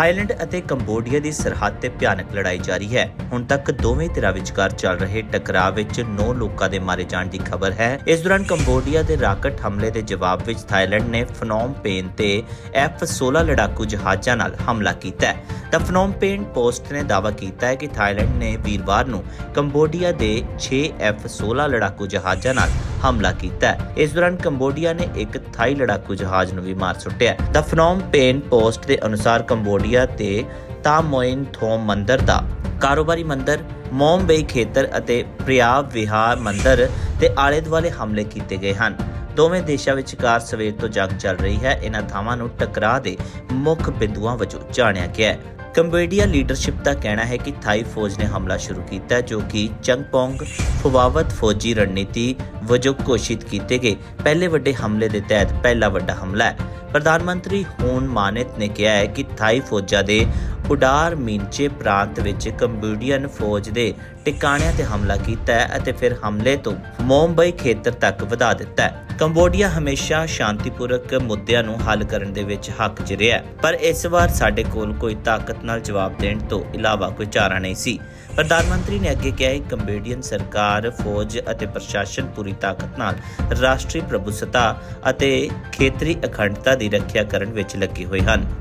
Thailand ਅਤੇ Cambodia ਦੀ ਸਰਹੱਦ ਤੇ ਭਿਆਨਕ ਲੜਾਈ ਜਾਰੀ ਹੈ। ਹੁਣ ਤੱਕ ਦੋਵੇਂ ਧਿਰਾਂ ਵਿਚਕਾਰ ਚੱਲ ਰਹੇ ਟਕਰਾਅ ਵਿੱਚ 9 ਲੋਕਾਂ ਦੇ ਮਾਰੇ ਜਾਣ ਦੀ ਖਬਰ ਹੈ। ਇਸ ਦੌਰਾਨ ਕੰਬੋਡੀਆ ਦੇ ਰਾਕਟ ਹਮਲੇ ਦੇ ਜਵਾਬ ਵਿੱਚ ਥਾਈਲੈਂਡ ਨੇ ਫਨੋਮ ਪੇਨ ਤੇ F-16 ਲੜਾਕੂ ਜਹਾਜ਼ਾਂ ਨਾਲ ਹਮਲਾ ਕੀਤਾ ਹੈ। ਤਾਂ ਫਨੋਮ ਪੇਨ ਪੋਸਟ ਨੇ ਦਾਅਵਾ ਕੀਤਾ ਹੈ ਕਿ ਥਾਈਲੈਂਡ ਨੇ ਵੀਰਵਾਰ ਨੂੰ ਕੰਬੋਡੀਆ ਦੇ 6 F-16 ਲੜਾਕੂ ਜਹਾਜ਼ਾਂ ਨਾਲ ਹਮਲਾ ਕੀਤਾ ਇਸ ਦੌਰਾਨ ਕੰਬੋਡੀਆ ਨੇ ਇੱਕ ਥਾਈ ਲੜਾਕੂ ਜਹਾਜ਼ ਨੂੰ ਵੀ ਮਾਰ ਸੁੱਟਿਆ ਹੈ। ਤਾਂ ਫਨੋਮ ਪੇਨ ਪੋਸਟ ਦੇ ਅਨੁਸਾਰ ਕੰਬੋਡੀਆ ਤੇ ਤਾਮੋਇਨ ਥੋਮ ਮੰਦਰ ਦਾ। ਕਾਰੋਬਾਰੀ ਮੰਦਰ ਮੋਮਬਈ ਖੇਤਰ ਅਤੇ ਪ੍ਰਿਆਵ ਵਿਹਾਰ ਮੰਦਰ ਤੇ ਆਲੇ ਦੁਆਲੇ ਹਮਲੇ ਕੀਤੇ ਗਏ ਹਨ। ਦੋਵੇਂ ਦੇਸ਼ਾਂ ਵਿਚਕਾਰ ਸਵੇਰ ਤੋਂ ਜੰਗ ਚੱਲ ਰਹੀ ਹੈ। ਇਹਨਾਂ ਥਾਵਾਂ ਨੂੰ ਟਕਰਾਅ ਦੇ ਮੁੱਖ ਬਿੰਦੂਆਂ ਵਜੋਂ ਜਾਣਿਆ ਗਿਆ ਹੈ। ਕੰਬੋਡੀਆ ਲੀਡਰਸ਼ਿਪ ਦਾ ਕਹਿਣਾ ਹੈ ਕਿ ਥਾਈ ਫੌਜ ਨੇ ਹਮਲਾ ਸ਼ੁਰੂ ਕੀਤਾ ਜੋ ਕਿ ਚੰਗਪੋਂਗ ਫਵਾਵਤ ਫੌਜੀ ਰਣਨੀਤੀ ਵਜੋਂ ਘੋਸ਼ਿਤ ਕੀਤੇ ਗਏ। ਪਹਿਲੇ ਵੱਡੇ ਹਮਲੇ ਦੇ ਤਹਿਤ ਪਹਿਲਾ ਵੱਡਾ ਹਮਲਾ ਹੈ। ਪ੍ਰਧਾਨ ਮੰਤਰੀ ਹੂਨ ਮਾਨਿਤ ਨੇ ਕਿਹਾ ਹੈ ਕਿ ਥਾਈ ਫੌਜਾਂ ਦੇ ਉਡਾਰ ਮਿੰਚੇ ਪ੍ਰਾਂਤ ਵਿੱਚ ਕੰਬੋਡੀਅਨ ਫੌਜ ਦੇ ਟਿਕਾਣਿਆਂ ਤੇ ਹਮਲਾ ਕੀਤਾ ਹੈ ਅਤੇ ਫਿਰ ਹਮਲੇ ਤੋਂ ਮੁੰਬਈ ਖੇਤਰ ਤੱਕ ਵਧਾ ਦਿੱਤਾ ਹੈ। ਕੰਬੋਡੀਆ ਹਮੇਸ਼ਾ ਸ਼ਾਂਤੀਪੂਰਕ ਮੁੱਦਿਆਂ ਨੂੰ ਹੱਲ ਕਰਨ ਦੇ ਵਿੱਚ ਹੱਕ 'ਚ ਰਿਹਾ ਪਰ ਇਸ ਵਾਰ ਸਾਡੇ ਕੋਲ ਕੋਈ ਤਾਕਤ ਨਾਲ ਜਵਾਬ ਦੇਣ ਤੋਂ ਇਲਾਵਾ ਕੋਈ ਚਾਰਾ ਨਹੀਂ ਸੀ। ਪ੍ਰਧਾਨ ਮੰਤਰੀ ਨੇ ਅੱਗੇ ਕਿਹਾ ਕਿ ਕੰਬੋਡੀਅਨ ਸਰਕਾਰ, ਫੌਜ ਅਤੇ ਪ੍ਰਸ਼ਾਸਨ ਪੂਰੀ ਤਾਕਤ ਨਾਲ ਰਾਸ਼ਟਰੀ ਪ੍ਰਭੂਸੱਤਾ ਅਤੇ ਖੇਤਰੀ ਅਖੰਡਤਾ ਦੀ ਰੱਖਿਆ ਕਰਨ ਵਿੱਚ ਲੱਗੇ ਹੋਏ ਹਨ।